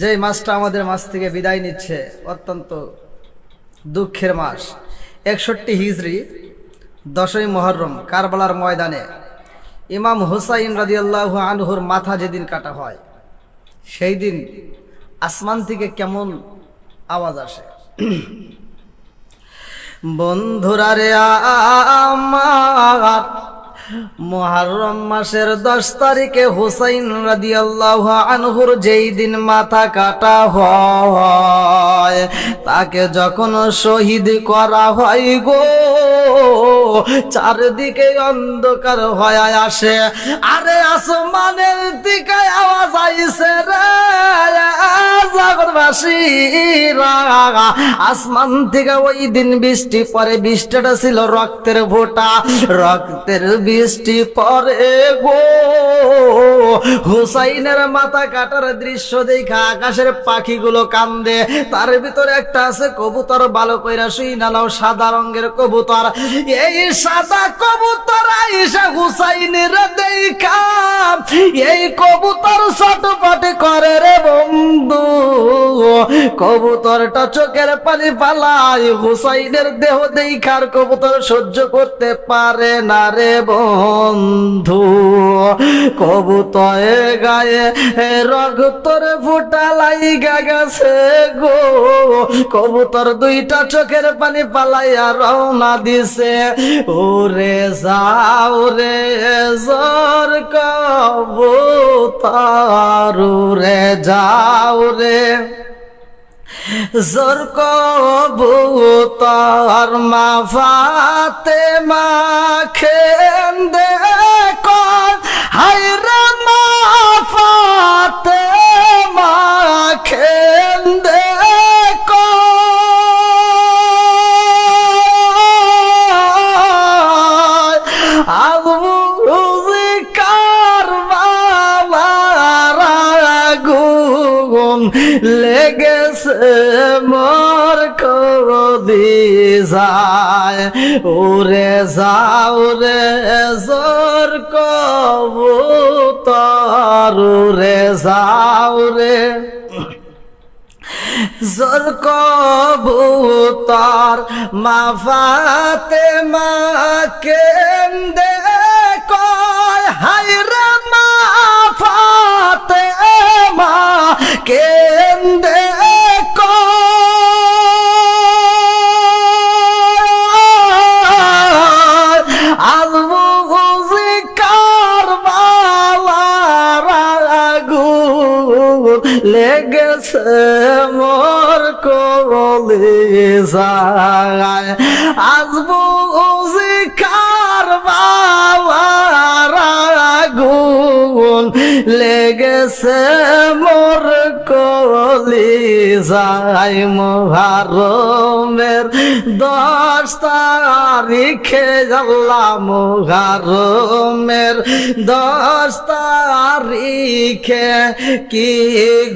যে মাসটা আমাদের মাস থেকে বিদায় নিচ্ছে, অত্যন্ত দুঃখের মাস একষট্টি হিজড়ি দশই মহরম কারবালার ময়দানে। ইমাম হুসাইন রাদিয়াল্লাহু আনহুর মাথা যেদিন কাটা হয়, সেই দিন আসমান থেকে কেমন আওয়াজ আসে। বন্ধুরা রে আমার মহারম মাসের দশ তারিখে হুসাইন রাদিয়াল্লাহু আনহুর যেই দিন মাথা কাটা হয়, তাকে যখন শহীদ করা হয় গো, চারদিকে অন্ধকার হয়ে আসে। আরে আসমানের দিকে আওয়াজ আইছে রে। আসমান থেকে ওই দিন বৃষ্টি পরে বৃষ্টিটা ছিল রক্তের ফোঁটা, রক্তের বৃষ্টি পরে গো। হুসাইনের মাথা কাটার দৃশ্য দেখা আকাশের পাখিগুলো কান্দে। তার ভিতরে একটা আছে, কবুতর। ভালো কইরা শুই নালাও সাদা রঙের কবুতর। এই সাদা কবুতর আইসা হুসাইনের দেখা। এই কবুতর ছটপট করে রে বন্ধু। কবুতরটা চোখের পানি পালায় হুসাইনের দেহ দেখার কবুতর সহ্য করতে পারে না রে বন্ধু। কবুতরে গায়ে রক্তর ফুটা লাইগা গেছে গো। কবুতর দুইটা চোখের পানি পালাইয়া রওনা দিছে। ওরে যাও রে জর কবুতর রে যাও রে। জোর কবুতর মা ফাতে মা খেন্দে কর হাইরে মা ফাতে মা খেন্দে লেগেছে মোর কদি যায়। ওরে যাও রে জোর কবুতর রে যাও রে জোর কবুতর। মা ফাতে মা কেন্দে কয় হাই রে মা মা কেন্দে মোর কবলে যায়। আজবু গুজি কারবালার গুণ লেগেছে মোর কলি যাই মোহারমের দশ তারিখে জাল্লা মোহারমের দশ তারিখে কি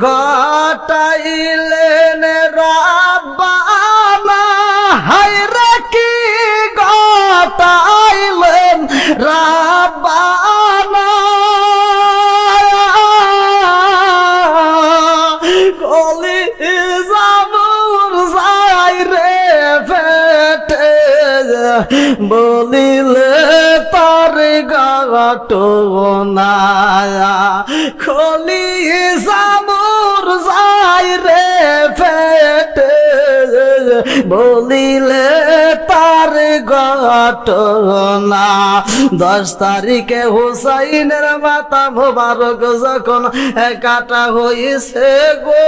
ঘটাইলেন রাব্বানা? হায়রে কি ঘটাইলেন রাব্বানা? বলিলে তার গাটো না খলি যাই রে ফেটে বলিলে তার ঘটনা। দশ তারিখে হুসাইনের মাতা মোবারক যখন কাটা হয়েছে গো,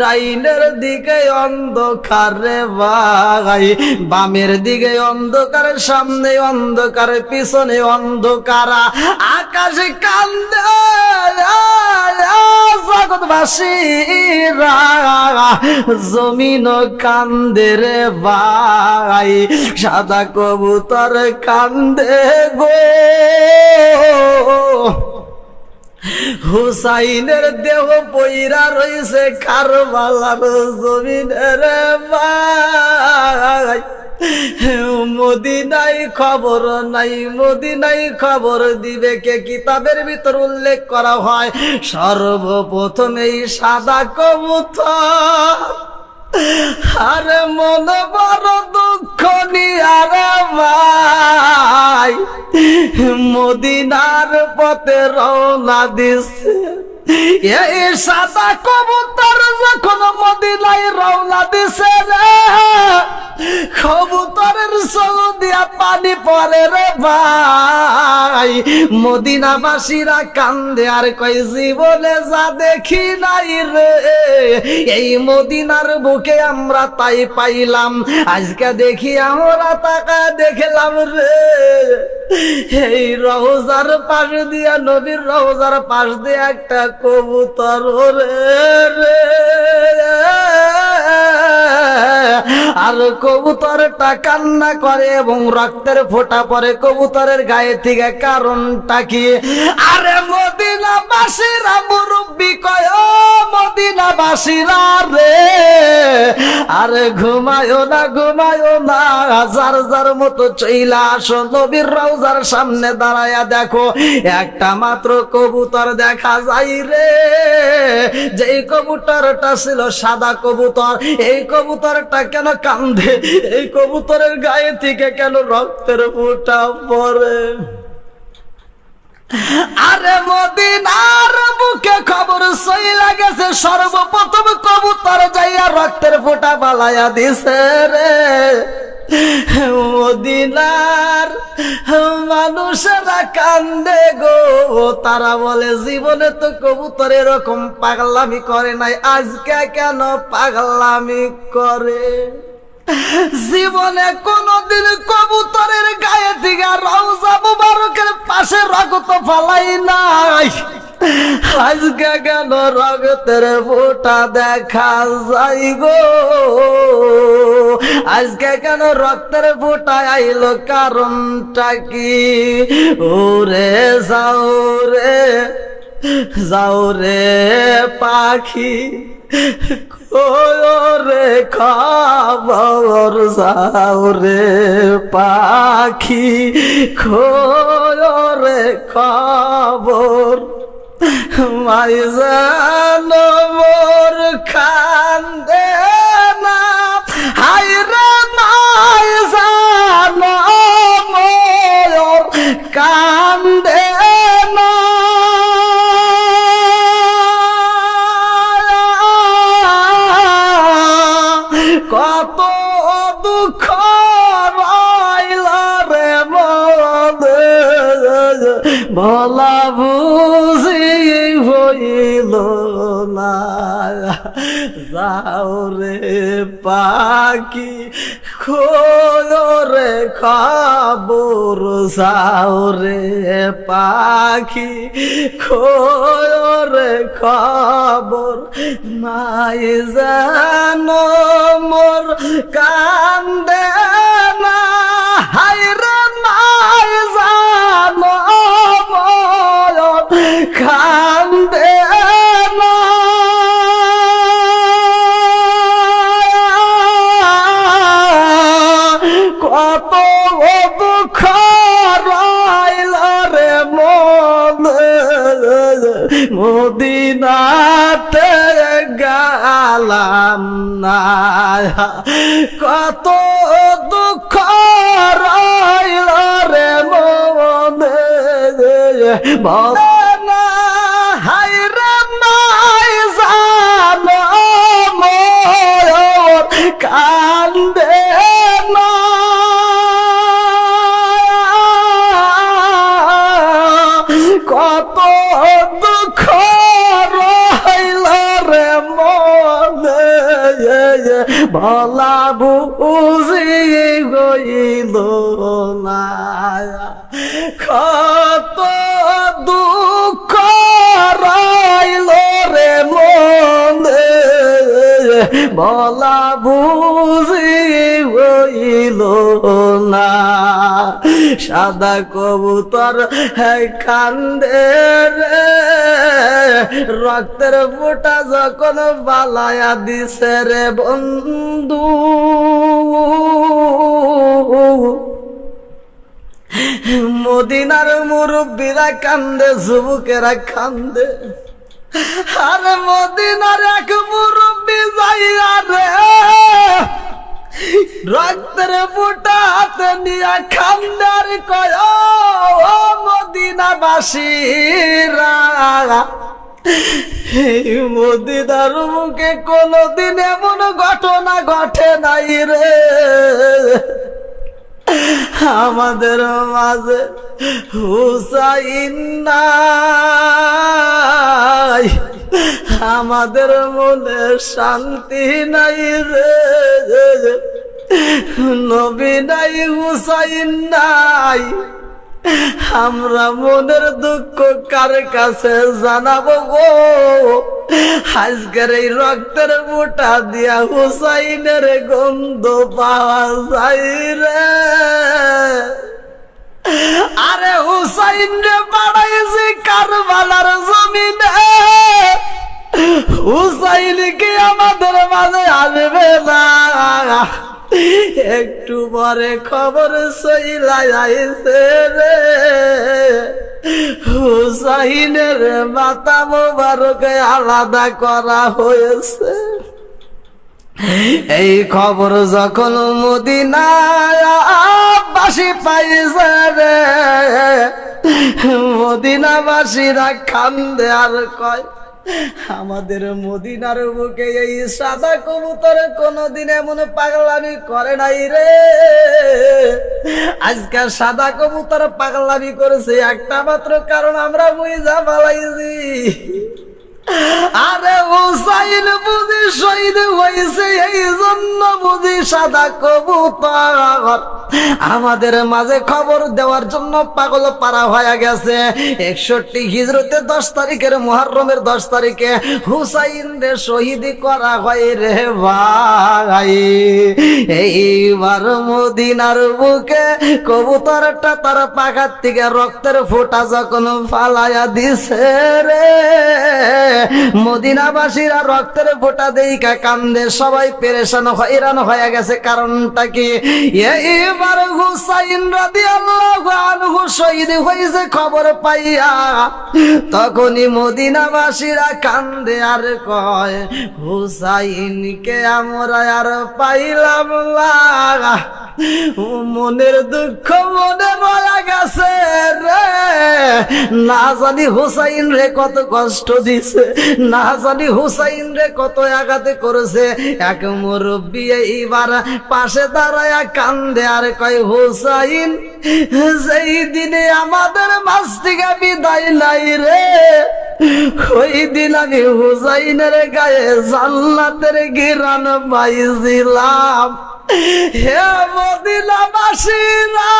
ডাইনের দিকে অন্ধকার ভাই, বামের দিকে অন্ধকার, সামনে অন্ধকার, পিছনে অন্ধকার, আকাশে কান্দে জগৎবাসীরা জমিন কান্দে রে ভাই, সাদা কবুতর কান্দে গো। হুসাইনের দেহ পইরা রইছে কারবালার জমিনের ভাই। মদিনাই খবর নাই মদিনাই খবর দিবে কে? কিতাবের ভিতর উল্লেখ করা হয়, সর্বপ্রথম সাদা কবুতর। আরে মন বড় দুঃখ নিয়ারে ভাই মদিনার পথে রওনা দিছে। সাদা কবুতর যখন মদিনায় রওনা দিছে কবুতরের সঙ্গ দিয়া পানি পরে রে ভাই। মদিনাবাসীরা কান্দে, আর কই জীবনে যা দেখি নাই রে, এই মদিনার বুকে আমরা তাই পাইলাম। আজকে দেখি, আমরা তাকা দেখলাম রে। এই রওজার পাশ দিয়া, নবীর রওজার পাশ দিয়ে একটা কবুতর রে। আর কবুতরটা কান্না করে এবং রক্তের ফোঁটা পরে কবুতরের গায়ে থেকে। কারণটা কি? আরে মদিনা বাসীরা মুরব্বী কয়, ও মদিনা বাসীরা রে। আরে ঘুমায়ও না ঘুমায়ও না, যার যার মতো চইলা আসো, নবীর রওজার সামনে দাঁড়ায়া দেখো, একটা মাত্র কবুতর দেখা যায় রে। যেই কবুতরটা ছিল সাদা কবুতর, এই কবুতরটা কেন কান্দে? এই কবুতরের গায়ে থেকে কেন রক্তের ফুটা পরে আরে মদিনার বুকে খবর সই লাগেছে সর্বপ্রথম কবুতর যাইয়া রক্তের ফোঁটা বালাইয়া দিছে রে। মদিনার মানুষেরা কান্দে গো। তারা বলে, জীবনে তো কবুতর এরকম পাগলামি করে নাই। আজকে কেন পাগলামি করে? জীবনে কোনদিন কবুতরের গায়ে থেকে রওজা মুবারকের পাশে রক্ত ফালাই নাই। আজকে কেন রক্তের ফোঁটা দেখা যাই গো? আজকে কেন রক্তের ফোঁটা আইলো কারণটা কি? ওরে যাও রে যাও রে পাখি। রে খবর যাও রে পাখি রে খবর মাই জানো মোর খান্দে না। হাই রে কান্দে কত দুঃখ রে ভোলা বুঝি হইল না। যাও রে পাখি, খোলো রে খবর, যাও রে পাখি, খোলো রে খবর, নাই জানো মোর কান্দে না। হাই রে কান্দে কত দুঃখ রইল রে মন। মদিনাতে গালাম না। কত দুঃখ রইল রে মনে। ভলা বুঝি গইল না কত বলা বুঝি হইল না। সাদা কবুতর কান্দে রক্তের ফোঁটা যখন বালায়া দিছে রে বন্ধু। মদিনার মুরব্বীরা কান্দে, যুবকেরা কান্দে। আরে মদিনার এক মুরব্বী যাইয়া রে, রক্তের ফুটা হাতে নিয়ে খান্দার কয়, ও মদিনাবাসীরা এই মদিনার মুখে কোনোদিন এমন ঘটনা ঘটে নাই রে। আমাদের মাঝে হুসাইন নাই। আমাদের মনে শান্তি নাই রে। নবী নাই হুসাইন নাই। আমরা মনের দুঃখ কার কাছে জানাব গো? আজকের এই রক্তের মোটা দিয়া হুসাইনের গন্ধ পাওয়া যায় রে। আরে হুসাইন রে বাড়াইছি কারবালার জমিনে। হুসাইন কি আমাদের মাঝে আসবে না? একটু পরে খবর সইলাই আইছে রে। হুসাইনের মাতা মোবারকে আলাদা করা হয়েছে। এই খবর যখন মদিনায় বাসি পাইছে রে, মদিনাবাসীরা কান্দে আর কয় আমাদের মদিনার বুকে এই সাদা কবুতর কোনদিন এমন পাগলামি করে নাই রে। আজকাল সাদা কবুতর পাগলামি করেছে, একটা মাত্র কারণ আমরা বুঝা পালাইছি। আরে হয়েছে এই জন্য বুঝি সাদা কবুতর। আমাদের মাঝে খবর দেওয়ার জন্য পাগল পারা হয়ে গেছে। একষট্টি হিজরতে দশ তারিখের মহরমের দশ তারিখে হুসাইন রে শহীদ করা হয় রে ভাই। এইবার মদিনার বুকে কবুতরটা তার পাখার থেকে রক্তের ফোঁটা যখন ফালাইয়া দিছে রে। মদিনাবাসীরা রক্তের ফোঁটা দেইকা কান্দে সবাই পেরেশান হয়রান হয়ে গেছে। কারণটা কি? এইবার হুসাইন রাদি আল্লাহ শহীদ হয়েছে খবর পাইয়া। তখনই মদিনাবাসীরা কান্দে আর কয়, হুসাইনকে আমরা আর পাইলাম না। মনের দুঃখ মনে রয়া গেছে রে। না জানি হুসাইন রে কত কষ্ট দিছে, না জানি হুসাইন রে কত আঘাতে করেছে। এক মুরব্বী এইবার পাশে দাঁড়ায় কান্দে আর কয়, হুসাইন সেই দিনে আমাদের মাছ থেকে বিদায় নাই রে, ওই দিন আমি হুসাইনের গায়ে জান্নাতের গিরান পাইছিলাম হে মদিনাবাসীরা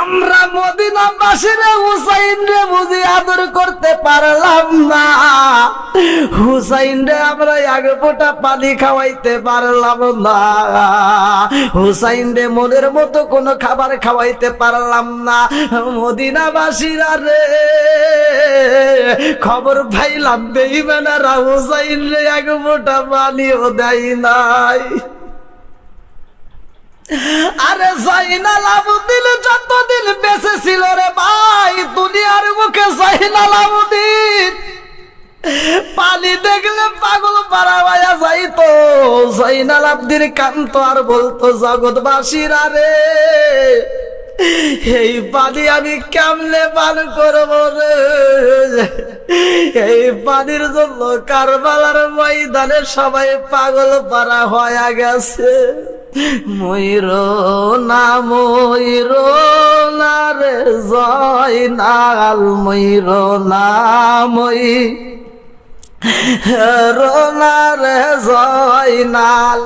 আমরা মদিনাবাসীরা হুসাইন রে বুঝি আদর করতে পারলাম না। হুসাইন রে আমরা এক ফোঁটা পানি খাওয়াইতে পারলাম না। হুসাইন রে মনের মতো কোনো খাবার খাওয়াইতে পারলাম না। মদিনাবাসীরা রে, খবর পাইলাম বেইমানারা হুসাইন রে এক ফোঁটা পানিও দেয় নাই। আরে জাইনাল আবুদ্দিন যতদিন বেঁচে ছিল রে ভাই, দুনিয়ার মুখে জাইনাল আবুদ্দিন পানি দেখলে পাগল পাড়া ভাইয়া যাইতো জাইনাল আবদির কান্ত আর বলতো, জগৎবাসীরা রে। এই পানি আমি কেমনে পান করব এই পানির জন্য কারবালার ময়দানে সবাই পাগল পারা হয়ে গেছে। ময়ূর না ময়ূর না রে জয় নাল ময়ূর না রোনার জয়নাল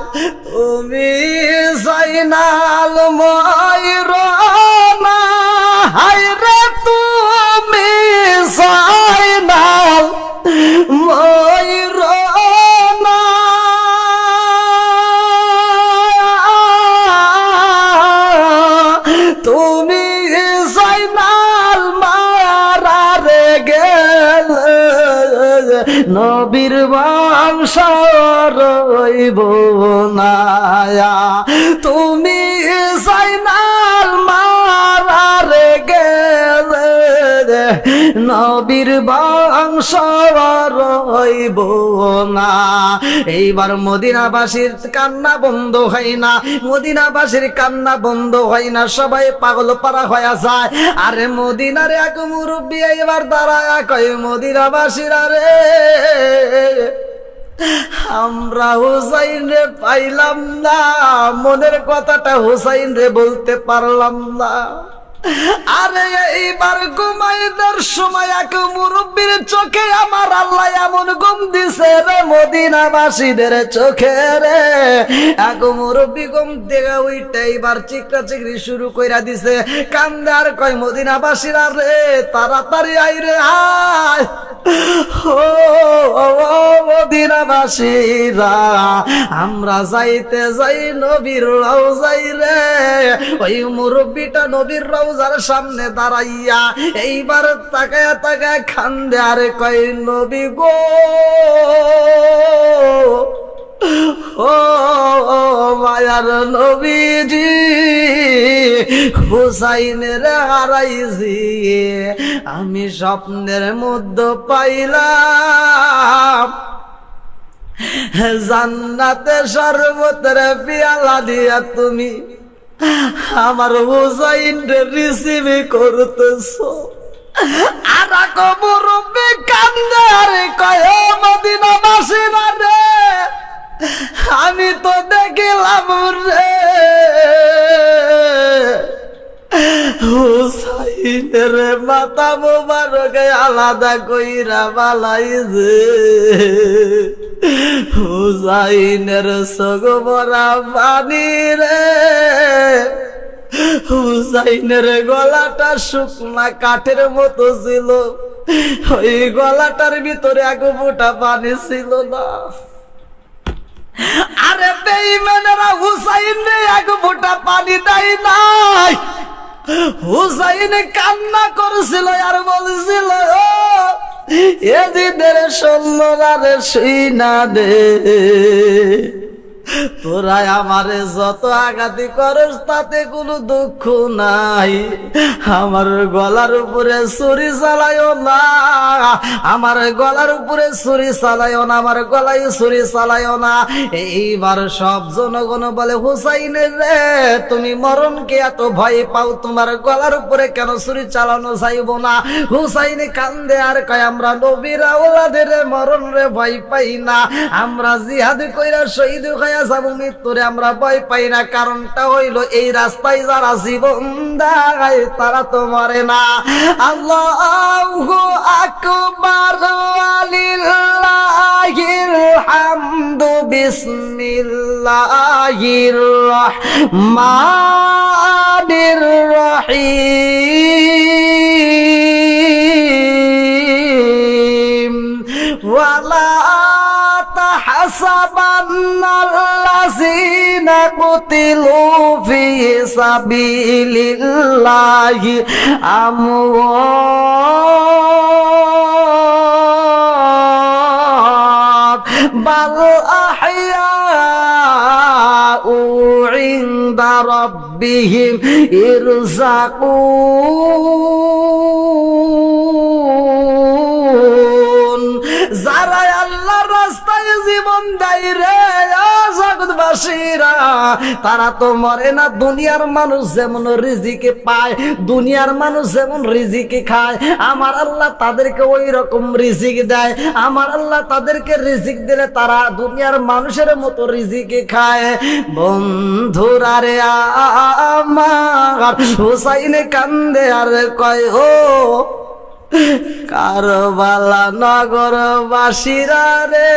তুমি জয়নাল মই রোনা হাই রে তুমি জয়নাল মই নবীর বংশ রইব না তুমি নবীর বংশ রইব না। এইবার মদিনাবাসীর কান্না বন্ধ হয় না, মদিনাবাসীর কান্না বন্ধ হয় না, সবাই পাগল পারা হয়ে যায়। আরে মদিনার এক মুরব্বী এইবার দাঁড়ায় কয়, মদিনাবাসীরা রে, আমরা হুসাইন রে পাইলাম না। মনের কথাটা হুসাইন রে বলতে পারলাম না। আরে এইবার ঘুমাইদের সময় এক মুরব্বীর চোখে আমার আল্লাহ এমন ঘুম দিছে রে মদিনাবাসীদের চোখে রে। এক মুরব্বী ঘুম থেকে ওইটা এইবার চিকরা চিকরি শুরু কইরা দিছে কান্দার কয়, মদিনাবাসীরা রে, তাড়াতাড়ি আই রে, আয়। মদিনাবাসীরা আমরা যাইতে যাই নবীর যাই রে। ওই মুরব্বীটা নবীর রওজার সামনে দাঁড়াইয়া এইবার তাকায় তাকায় খান্দে, আরে কই নবী গো। ও মায়ার নবীজি, হুসাইনের হারাইছি আমি স্বপ্নের মধ্যে পাইলাম। জান্নাতে সর্বত্র পিয়ালা দিয়া তুমি আমার হুসাইন রিসিভ করতেছ। আর মুরব্বী আলাদা কইরা বালাইছে হুসাইনের সগবরা পানি রে। হুসাইনের গলাটা শুকনা কাঠের মতো ছিল। ওই গলাটার ভিতরে এক ফোঁটা পানি ছিল না। আরে বেইমানেরা হুসাইন এক ফোঁটা পানি দেয় নাই। হুসাইন কান্না করেছিল আর বলছিল এদিনের সন্ন্যরারে শুই না দে। তোরা আমারে যত আঘাতি করস, তাতে কোনো দুঃখ নাই। আমার গলার উপরে ছুরি চালাইও না। আমার গলার উপরে ছুরি চালাইও না, আমার গলায় ছুরি চালাইও না। এইবার সব জনগণ বলে, হুসাইনের রে, তুমি মরণকে এত ভয় পাও, তোমার গলার উপরে কেন ছুরি চালানো যাইব না? হুসাইন কান্দে আর কয়, আমরা নবীরা ওলাদের মরণ রে, ভয় পাই না। আমরা জিহাদ কইরা শহীদ হইয়া যাব, মৃত্যুরে আমরা ভয় পাই না। কারণটা হইল, এই রাস্তায় যারা জীবন দেয়, তারা তো মরে না। আল্লাহু আকবার আলিল্লাহিল হামদু, বিসমিল্লাহির রহমানির রহিম। ওয়ালা تحسبن الذين قتلوا في سبيل الله أموات بل أحياء عند ربهم يرزقون তারা তো মরে না, দুনিয়ার মানুষ যেমন রিজিকে পায়, দুনিয়ার মানুষ যেমন রিজিকে খায়। আমার আল্লাহ তাদেরকে ওই রকম রিজিক দেয়। আমার আল্লাহ তাদেরকে রিজিক দিলে তারা দুনিয়ার মানুষের মতো রিজিকে খায়। বন্ধুরা রে, আমার হুসাইনে কান্দে আর কয়, ও কারবালা নগর বাসিরা রে,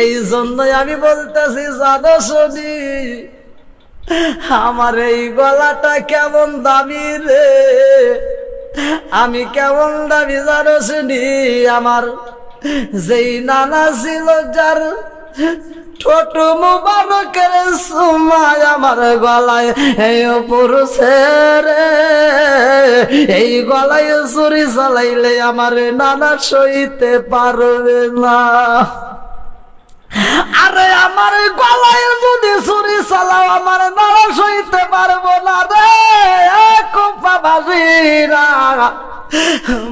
এই জন্যই আমি বলতেছি, জানো শুনি, আমার এই গলাটা কেমন দামি রে? আমি কেমন দামি জানো শুনি, আমার যেই নানা ছিল যার ছোট মুবারকের সুমায় আমার গলায় এই পুরুষের এই গলায় চুরি চালাইলে আমার নানা সইতে পারবে না। আরে আমার গলায় যদি ছুরি চালাও, আমার নানা সইতে পারব না রে।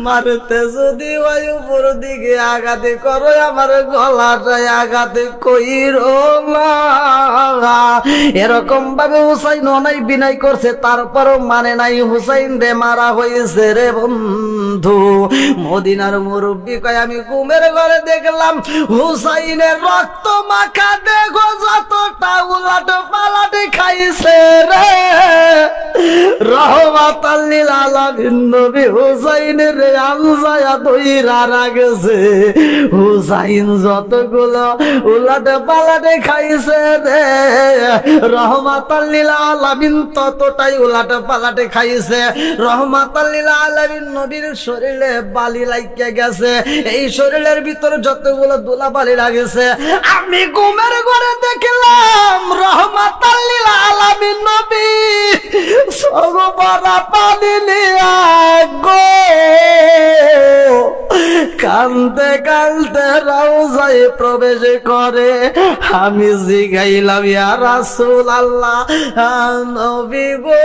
মারতে যদি ওই উপর দিকে আঘাতে করো, আমার গলাটায় আঘাতে কইর এরকম ভাবে হুসাইন অনাই বিনাই করছে, তারপরও মানে নাই হুসাইন রে মারা হয়েছে রে বন্ধু। মদিনার মুরব্বী কয়, আমি ঘুমের ঘরে দেখলাম হুসাইনের মাখা দেখো যতটা উলাট পালাট খাইছে রে। নবী হুসাইনের আমজায়া দইরা রাগেছে। হুসাইন যতগুলো উলাটে পালাটে খাইছে রে রহমাত আল্লিল আলামিন ততটাই উলাটে পালাটে খাইছে। রহমাত আল্লিল আলামিন নবীর শরীরে বালি লাইকে গেছে। এই শরীরের ভিতর যতগুলো দোলা বালি লাগেছে আমি ঘুমের ঘরে দেখলাম রহমাত আল্লিল আলামিন নবী। সর্বরা পানি নিয়া কান্দে কান্দে রাউজাই প্রবেশ করে। আমি জিগাইলাম, ইয়া রাসুল আল্লাহ নবী গো।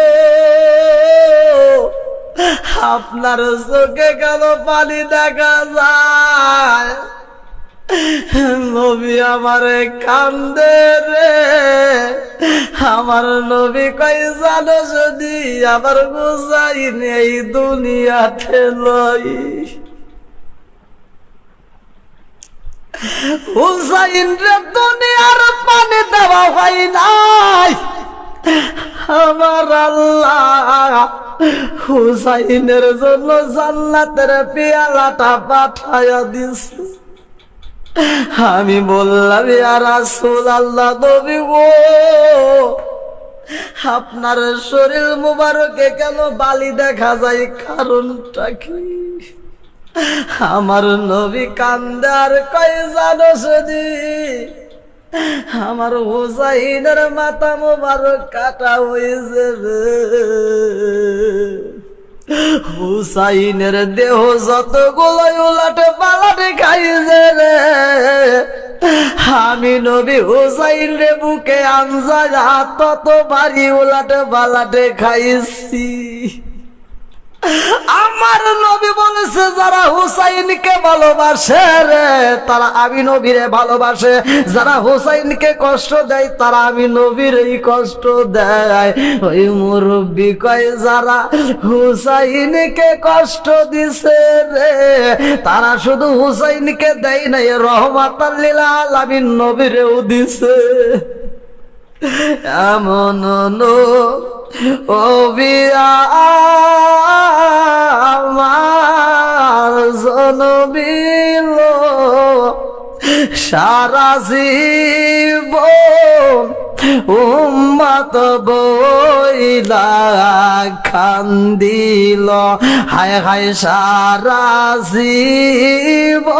আপনার চোখে কেন পানি দেখা যায়? নবী আমারে কান্দে রে। আমার নবী কই জানো যদি আমার গোসাই নেই দুনিয়াতে লই। হুসাইন রে দুনিয়ার পানি দেওয়া হয় নাই। আমার আল্লাহ, হুসাইনের জন্য জান্নাতের পেয়ালাটা পাঠায়া দিছে। আমি বললাম আর রাসূল আল্লাহ নবী গো, আপনার শরীর মুবারকে কেন বালি দেখা যায়? কারণটা কি? আমার নবী কান্দার কয় জানো যদি আমার হুসাইনের মাথা মুবারক কাটা হয়েছে। হুসাইনের দেহ যত গোলাই উলাটে পালাটে খাইছে রে, আমি নবী হুসাইন রে বুকে আনজা তত বাড়ি উলাটে পালাটে খাইছি। আমার নবী বলেছে, যারা হুসাইনকে ভালোবাসে রে, তারা আমি নবীরে ভালোবাসে। যারা হুসাইনকে কষ্ট দেয়, তারা আমি নবীর এই কষ্ট দেয়। ওই মুরব্বী কয়, যারা হুসাইনকে কষ্ট দিছে রে, তারা শুধু হুসাইনকে দেয় নাই রহমাত আমি নবীরেও দিছে। এমন নো বিয়া আমার জনবিল সারা জীবন উম্মত বইলা খান্দিল। হায় হায় সারা জীবন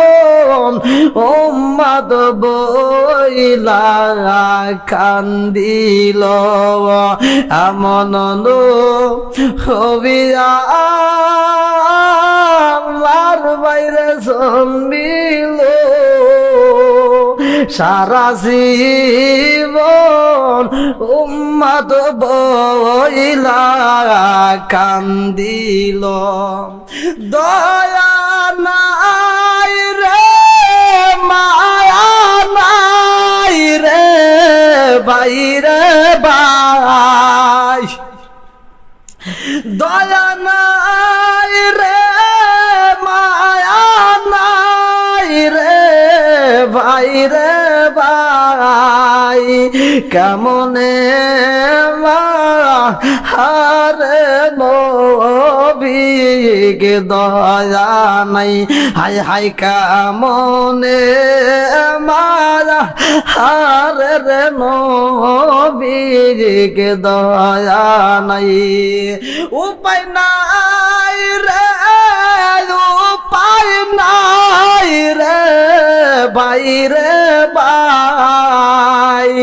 উম্মত বইলা খান্দিল। আমন হবিয়া বাইরে জন্মিল। সারা জীবন উম্মাদ বইলা কান্দিল। দয়া নাই রে, মায়া নাই রে, বাইরে বাই দয়া নাই রে, মায়া নাই রে ভাই ভাই, কেমনে হারে নবীকে দয়া নাই? হাই হাই, কেমনে মারা হারে রে নবীকে দয়া নাই? উপায় নাই রে, উপায় নাই রে। বাইরে বাই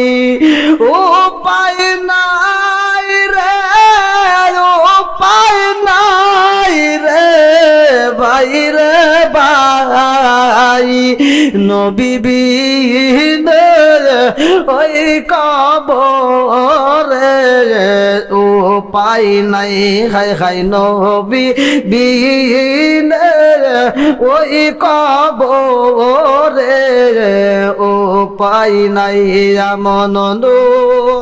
উপায় নাই রে উপায় নাই রে বাইরে বাই। নবীবিন ওই কবরে ও পাই নাই। খাই খাই নবী বিনে ওই কবরে ও পাই নাই আমন